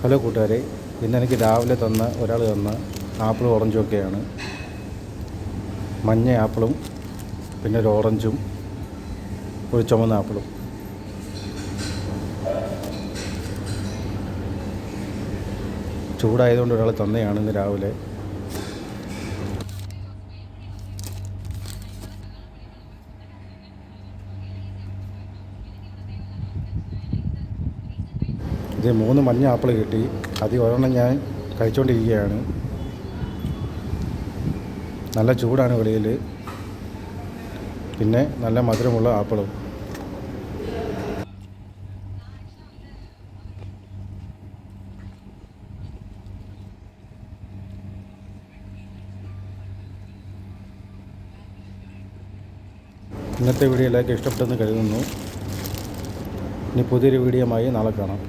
Hello കൂട്ടുകാരെ ഇന്ന് എനിക്ക് രാവിലെ തന്ന ഒരാൾ തന്ന ആപ്പിളും ഓറഞ്ചും ഒക്കെയാണ്. മഞ്ഞ ആപ്പിളും പിന്നെ ഒരു ഓറഞ്ചും ഒരു ചുമന്ന ആപ്പിളും. ചൂടായതുകൊണ്ട് ഒരാൾ തന്നെയാണ് ഇന്ന് രാവിലെ ഇത് മൂന്ന് മഞ്ഞ ആപ്പിൾ കിട്ടി. അതിൽ ഒരെണ്ണം ഞാൻ കഴിച്ചുകൊണ്ടിരിക്കുകയാണ് നല്ല ചൂടാണ് വെളിയിൽ. പിന്നെ നല്ല മധുരമുള്ള ആപ്പിളും. ഇന്നത്തെ വീഡിയോ എല്ലാവർക്കും ഇഷ്ടപ്പെട്ടെന്ന് കരുതുന്നു. ഇനി പുതിയൊരു വീഡിയോയുമായി നാളെ കാണാം.